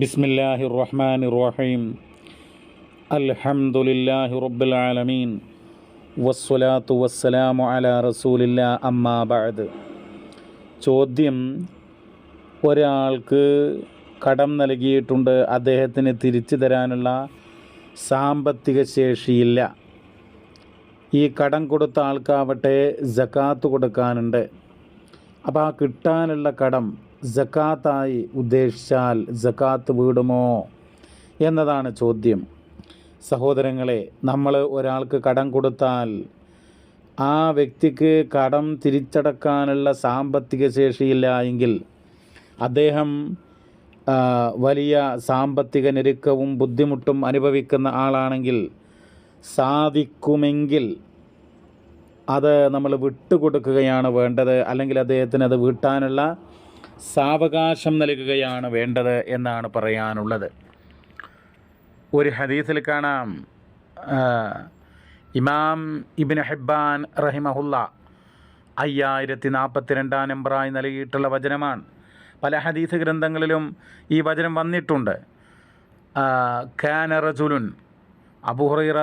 ബിസ്മില്ലാഹി റഹ്മാൻ റഹീം അൽഹംദുലില്ലാഹി റബ്ബിൽ ആലമീൻ വസ്സലാത്തു വസ്സലാമു അല റസൂലില്ല അമ്മാ ബഅദ്. ചോദ്യം ഒരാൾക്ക് കടം നൽകിയിട്ടുണ്ട് അദ്ദേഹത്തിന് തിരിച്ചു തരാനുള്ള സാമ്പത്തിക ശേഷിയില്ല. ഈ കടം കൊടുത്ത ആൾക്കാവട്ടെ ജക്കാത്ത് കൊടുക്കാനുണ്ട്. അപ്പോൾ ആ കിട്ടാനുള്ള കടം ജക്കാത്തായി ഉദ്ദേശിച്ചാൽ ജക്കാത്ത് വീടുമോ എന്നതാണ് ചോദ്യം. സഹോദരങ്ങളെ നമ്മൾ ഒരാൾക്ക് കടം കൊടുത്താൽ ആ വ്യക്തിക്ക് കടം തിരിച്ചടക്കാനുള്ള സാമ്പത്തിക ശേഷിയില്ല എങ്കിൽ അദ്ദേഹം വലിയ സാമ്പത്തിക ഞെരുക്കവും ബുദ്ധിമുട്ടും അനുഭവിക്കുന്ന ആളാണെങ്കിൽ സാധിക്കുമെങ്കിൽ അത് നമ്മൾ വിട്ടുകൊടുക്കുകയാണ് വേണ്ടത്. അല്ലെങ്കിൽ അദ്ദേഹത്തിന് അത് വീട്ടാനുള്ള സാവകാശം നൽകുകയാണ് വേണ്ടത് എന്നാണ് പറയാനുള്ളത്. ഒരു ഹദീസിൽ കാണാം. ഇമാം ഇബിൻ ഹെബ്ബാൻ റഹിമഹുല്ല അയ്യായിരത്തി നാൽപ്പത്തി രണ്ടാം നമ്പറായി നൽകിയിട്ടുള്ള വചനമാണ്. പല ഹദീസ് ഗ്രന്ഥങ്ങളിലും ഈ വചനം വന്നിട്ടുണ്ട്. കാന റജുലുൻ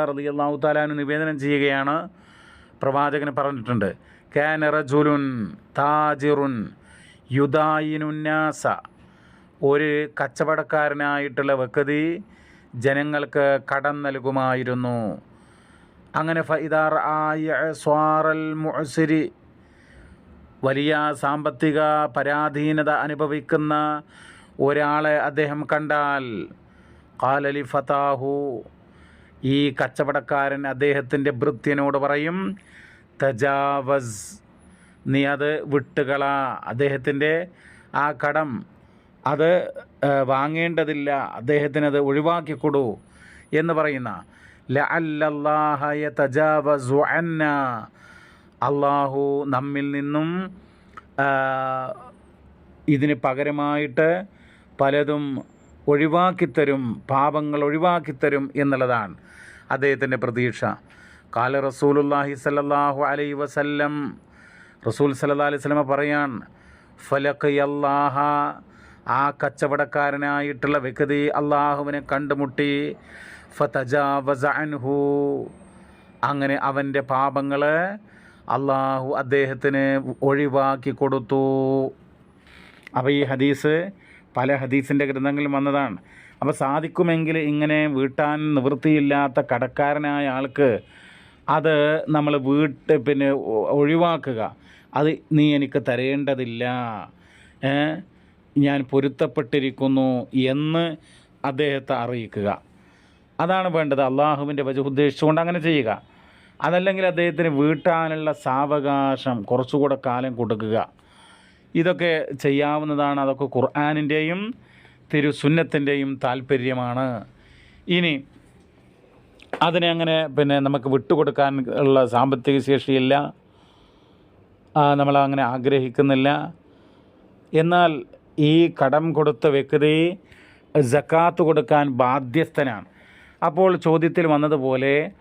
റലി അള്ളാഹു താലാന് നിവേദനം ചെയ്യുകയാണ് പ്രവാചകന് പറഞ്ഞിട്ടുണ്ട്. കാന റജുലുൻ താജിറുൻ യുദായിനുന്നാസ. ഒരു കച്ചവടക്കാരനായിട്ടുള്ള വക്കതി ജനങ്ങൾക്ക് കടം നൽകുമായിരുന്നു. അങ്ങനെ ഫൈദാർ ആയ സ്വാറൽ മുഅസിരി വലിയ സാമ്പത്തിക പരാധീനത അനുഭവിക്കുന്ന ഒരാളെ അദ്ദേഹം കണ്ടാൽ കാലലി ഫതാഹു. ഈ കച്ചവടക്കാരൻ അദ്ദേഹത്തിന്റെ ഭൃത്യനോട് പറയും തജാവസ്. നീ അത് വിട്ടുകള. അദ്ദേഹത്തിന്റെ ആ കടം അത് വാങ്ങേണ്ടതില്ല. അദ്ദേഹത്തിനത് ഒഴിവാക്കി കൊടു എന്ന് പറയുന്ന അള്ളാഹു നമ്മിൽ നിന്നും ഇതിന് പകരമായിട്ട് പലതും ഒഴിവാക്കിത്തരും പാപങ്ങൾ ഒഴിവാക്കിത്തരും എന്നുള്ളതാണ് അദ്ദേഹത്തിന്റെ പ്രതീക്ഷ. കാല റസൂലുല്ലാഹി സല്ലാഹു അലൈ വസല്ലം റസൂൽ സല്ലല്ലാഹു അലൈഹി വസല്ലമ പറയാൻ ഫലഖയല്ലാഹ ആ കച്ചവടക്കാരനായിട്ടുള്ള വ്യക്തി അള്ളാഹുവിനെ കണ്ടുമുട്ടി ഫതജാവസഅൻഹു അങ്ങനെ അവന്റെ പാപങ്ങൾ അള്ളാഹു അദ്ദേഹത്തിന് ഒഴിവാക്കി കൊടുത്തു. അപ്പോൾ ഈ ഹദീസ് പല ഹദീസിന്റെ ഗ്രന്ഥങ്ങളിലും വന്നതാണ്. അപ്പോൾ സാധിക്കുമെങ്കിൽ ഇങ്ങനെ വീട്ടാൻ നിവൃത്തിയില്ലാത്ത കടക്കാരനായ ആൾക്ക് അത് നമ്മൾ വീട്ട് പിന്നെ ഒഴിവാക്കുക. അത് നീ എനിക്ക് തരേണ്ടതില്ല. ഞാൻ പൊരുത്തപ്പെട്ടിരിക്കുന്നു എന്ന് അദ്ദേഹത്തെ അറിയിക്കുക. അതാണ് വേണ്ടത്. അള്ളാഹുവിന്റെ വജ ഉദ്ദേശിച്ചുകൊണ്ട് അങ്ങനെ ചെയ്യുക. അതല്ലെങ്കിൽ അദ്ദേഹത്തിന് വീട്ടാനുള്ള സാവകാശം കുറച്ചുകൂടെ കാലം കൊടുക്കുക. ഇതൊക്കെ ചെയ്യാവുന്നതാണ്. അതൊക്കെ ഖുർആാനിന്റെയും തിരുസുന്നത്തിന്റെയും താല്പര്യമാണ്. ഇനി അതിനെ അങ്ങനെ പിന്നെ നമുക്ക് വിട്ടുകൊടുക്കാൻ ഉള്ള സാമ്പത്തിക ശേഷിയില്ല. നമ്മൾ അങ്ങനെ ആഗ്രഹിക്കുന്നില്ല. എന്നാൽ ഈ കടം കൊടുത്ത വ്യക്തി ജക്കാത്ത് കൊടുക്കാൻ ബാധ്യസ്ഥനാണ്. അപ്പോൾ ചോദ്യത്തിൽ വന്നതുപോലെ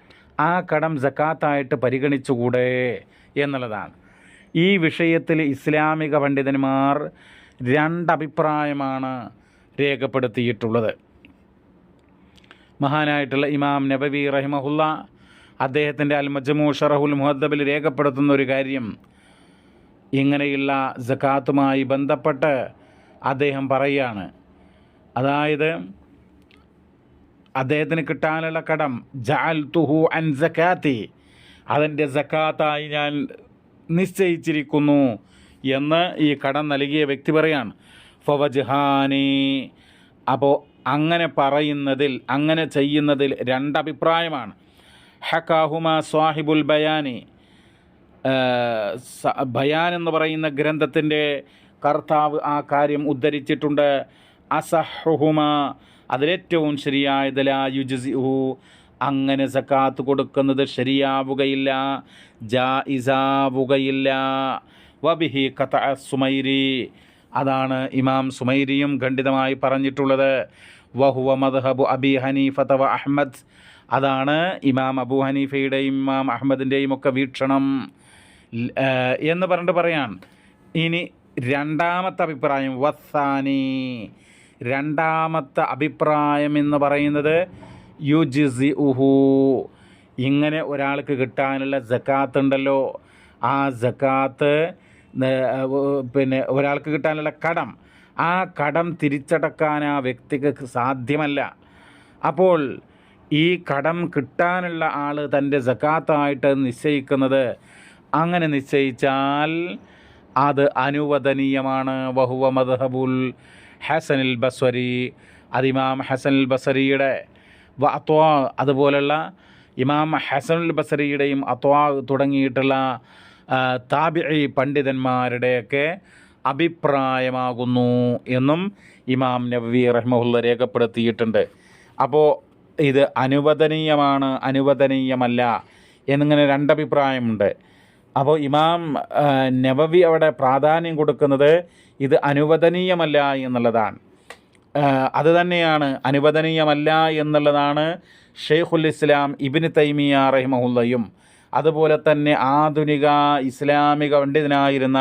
ആ കടം ജക്കാത്തായിട്ട് പരിഗണിച്ചുകൂടെ എന്നുള്ളതാണ്. ഈ വിഷയത്തിൽ ഇസ്ലാമിക പണ്ഡിതന്മാർ രണ്ടഭിപ്രായമാണ് രേഖപ്പെടുത്തിയിട്ടുള്ളത്. മഹാനായിട്ടുള്ള ഇമാം നബവി റഹിമഹുല്ല അദ്ദേഹത്തിന്റെ അൽ മജ്മു ഷറഹുൽ മുഹദ്ദബിൽ രേഖപ്പെടുത്തുന്ന ഒരു കാര്യം ഇങ്ങനെയുള്ള ജക്കാത്തുമായി ബന്ധപ്പെട്ട് അദ്ദേഹം പറയുകയാണ്. അതായത് അദ്ദേഹത്തിന് കിട്ടാനുള്ള കടം ജാൽ തുഹു അൻ ജക്കാത്തി അതിന്റെ ജക്കാത്തായി ഞാൻ നിശ്ചയിച്ചിരിക്കുന്നു എന്ന് ഈ കടം നൽകിയ വ്യക്തി പറയാണ് ഫവജ്ഹാനി. അപ്പോൾ അങ്ങനെ പറയുന്നതിൽ അങ്ങനെ ചെയ്യുന്നതിൽ രണ്ടഭിപ്രായമാണ്. ഹക്കാഹുമ സ്വാഹിബുൽ ബയാനി. ബയാൻ എന്ന് പറയുന്ന ഗ്രന്ഥത്തിന്റെ കർത്താവ് ആ കാര്യം ഉദ്ധരിച്ചിട്ടുണ്ട്. അസഹുമ അതിലേറ്റവും ശരിയായത് യുജിഹു അങ്ങനെ സക്കാത്ത് കൊടുക്കുന്നത് ശരിയാവുകയില്ല ജായിസാവുകയില്ല. വബിഹി കഥ സുമൈരി. അതാണ് ഇമാം സുമൈരിയും ഖണ്ഡിതമായി പറഞ്ഞിട്ടുള്ളത്. വഹുവ മദ്ഹബു അബി ഹനീഫത വ അഹ്മദ്. അതാണ് ഇമാം അബു ഹനീഫയുടെയും ഇമാം അഹമ്മദിന്റെയും ഒക്കെ വീക്ഷണം. എന്ന് പറഞ്ഞിട്ട് പറയാൻ ഇനി രണ്ടാമത്തെ അഭിപ്രായം വസാനി രണ്ടാമത്തെ അഭിപ്രായം എന്ന് പറയുന്നത് യുജിസി ഉഹു ഇങ്ങനെ ഒരാൾക്ക് കിട്ടാനുള്ള ജക്കാത്ത് ഉണ്ടല്ലോ. ആ ജക്കാത്ത് പിന്നെ ഒരാൾക്ക് കിട്ടാനുള്ള കടം. ആ കടം തിരിച്ചടക്കാൻ ആ വ്യക്തിക്ക് സാധ്യമല്ല. അപ്പോൾ ഈ കടം കിട്ടാനുള്ള ആൾ തന്റെ ജക്കാത്തായിട്ട് നിശ്ചയിക്കുന്നത് അങ്ങനെ നിശ്ചയിച്ചാൽ അത് അനുവദനീയമാണ്. വഹുവ മദ്ഹബുൽ ഹസനിൽ ബസ്വരി. അതിമാം ഹസനുൽ ബസരിയുടെ വ അത്വാ അതുപോലുള്ള ഇമാം ഹസനുൽ ബസരിയുടെയും അത്വാ തുടങ്ങിയിട്ടുള്ള താബിഇ പണ്ഡിതന്മാരുടെയൊക്കെ അഭിപ്രായമാകുന്നു എന്നും ഇമാം നബി റഹ്മുല്ല രേഖപ്പെടുത്തിയിട്ടുണ്ട്. അപ്പോൾ ഇത് അനുവദനീയമാണ് അനുവദനീയമല്ല എന്നിങ്ങനെ രണ്ടഭിപ്രായമുണ്ട്. അപ്പോൾ ഇമാം നവവി അവിടെ പ്രാധാന്യം കൊടുക്കുന്നത് ഇത് അനുവദനീയമല്ല എന്നുള്ളതാണ്. അത് തന്നെയാണ് അനുവദനീയമല്ല എന്നുള്ളതാണ് ഷെയ്ഖുൽ ഇസ്ലാം ഇബിന് തൈമിയ റഹിമഹുല്ലയും അതുപോലെ തന്നെ ആധുനിക ഇസ്ലാമിക പണ്ഡിതനായിരുന്ന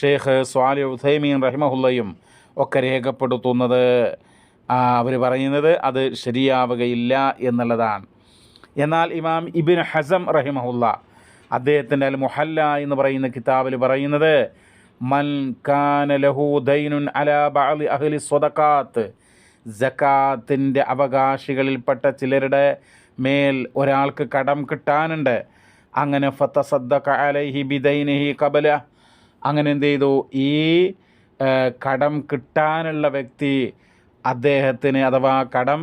ഷെയ്ഖ് സ്വാലി ഉസൈമീൻ റഹിമഹുല്ലയും ഒക്കെ രേഖപ്പെടുത്തുന്നത്. അവർ പറയുന്നത് അത് ശരിയാവുകയില്ല എന്നുള്ളതാണ്. എന്നാൽ ഇമാം ഇബിൻ ഹസം റഹിമഹുല്ല അദ്ദേഹത്തിന്റെ അൽ മുഹല്ല എന്ന് പറയുന്ന കിതാബിൽ പറയുന്നത് മൻ കാന ലഹു ദൈനുൻ അല ബഅലി അഹ്ലി സ്വതക്കാത്ത് ജക്കാത്തിന്റെ അവകാശികളിൽപ്പെട്ട ചിലരുടെ മേൽ ഒരാൾക്ക് കടം കിട്ടാനുണ്ട്. അങ്ങനെ ഫത്തസദ്ദഖ അലൈഹി ബിദൈനഹി കബല അങ്ങനെ എന്ത് ചെയ്തു? ഈ കടം കിട്ടാനുള്ള വ്യക്തി അദ്ദേഹത്തിന് അഥവാ കടം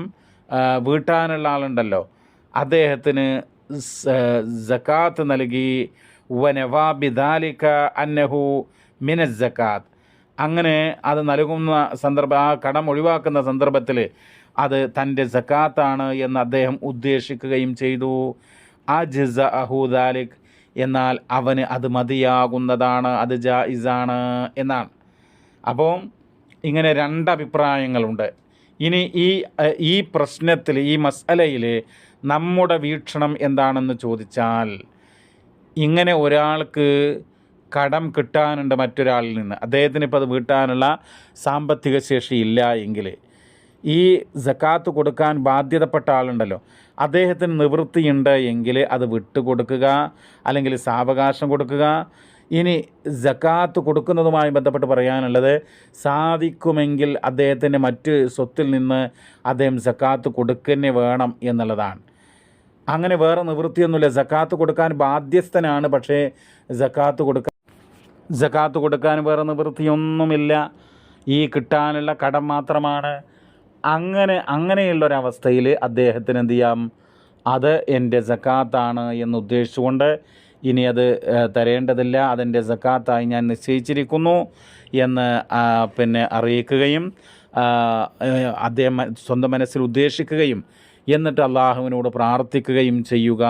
വീട്ടാനുള്ള ആളുണ്ടല്ലോ അദ്ദേഹത്തിന് ജക്കാത്ത് നൽകി. വനവാബിദാലിക്ക അന്നഹു മിന സക്കാത്ത്. അങ്ങനെ അത് നൽകുന്ന സന്ദർഭം ആ കടം ഒഴിവാക്കുന്ന സന്ദർഭത്തിൽ അത് തന്റെ സക്കാത്താണ് എന്ന് അദ്ദേഹം ഉദ്ദേശിക്കുകയും ചെയ്തു. ആ ജിസ അഹൂദാലിക് എന്നാൽ അവന് അത് മതിയാകുന്നതാണ് അത് ജായിസാണ് എന്നാണ്. അപ്പോൾ ഇങ്ങനെ രണ്ടഭിപ്രായങ്ങളുണ്ട് ഇനി ഈ ഈ പ്രശ്നത്തിൽ ഈ മസലയിൽ നമ്മുടെ വീക്ഷണം എന്താണെന്ന് ചോദിച്ചാൽ ഇങ്ങനെ ഒരാൾക്ക് കടം കിട്ടാനുണ്ട് മറ്റൊരാളിൽ നിന്ന്. അദ്ദേഹത്തിന് ഇപ്പോൾ അത് വീട്ടാനുള്ള സാമ്പത്തിക ശേഷി ഇല്ല എങ്കിൽ ഈ ജക്കാത്ത് കൊടുക്കാൻ ബാധ്യതപ്പെട്ട ആളുണ്ടല്ലോ. അദ്ദേഹത്തിന് നിവൃത്തിയുണ്ട് എങ്കിൽ അത് വിട്ടുകൊടുക്കുക അല്ലെങ്കിൽ സാവകാശം കൊടുക്കുക. ഇനി ജക്കാത്ത് കൊടുക്കുന്നതുമായി ബന്ധപ്പെട്ട് പറയാനുള്ളത് സാധിക്കുമെങ്കിൽ അദ്ദേഹത്തിന്റെ മറ്റ് സ്വത്തിൽ നിന്ന് അദ്ദേഹം ജക്കാത്ത് കൊടുക്കുന്നേ വേണം എന്നുള്ളതാണ്. അങ്ങനെ വേറെ നിവൃത്തിയൊന്നുമില്ല. ജക്കാത്ത് കൊടുക്കാൻ ബാധ്യസ്ഥനാണ് പക്ഷേ ജക്കാത്ത് കൊടുക്കാൻ ജക്കാത്ത് കൊടുക്കാൻ വേറെ നിവൃത്തിയൊന്നുമില്ല. ഈ കിട്ടാനുള്ള കടം മാത്രമാണ്. അങ്ങനെ അങ്ങനെയുള്ളൊരവസ്ഥയിൽ അദ്ദേഹത്തിന് എന്ത് ചെയ്യാം? അത് എന്റെ ജക്കാത്താണ് എന്ന് ഉദ്ദേശിച്ചുകൊണ്ട് ഇനി അത് തരേണ്ടതില്ല. അതെന്റെ ജക്കാത്തായി ഞാൻ നിശ്ചയിച്ചിരിക്കുന്നു എന്ന് പിന്നെ അറിയിക്കുകയും അദ്ദേഹം സ്വന്തം മനസ്സിൽ ഉദ്ദേശിക്കുകയും എന്നിട്ട് അള്ളാഹുവിനോട് പ്രാർത്ഥിക്കുകയും ചെയ്യുക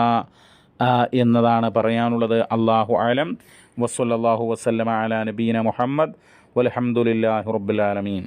എന്നതാണ് പറയാനുള്ളത്. അള്ളാഹു ആലം വസ്വല്ലാഹു വസ്ലം അല നബീന മുഹമ്മദ്. വലഹമുല്ലാ റബ്ബുലാലമീൻ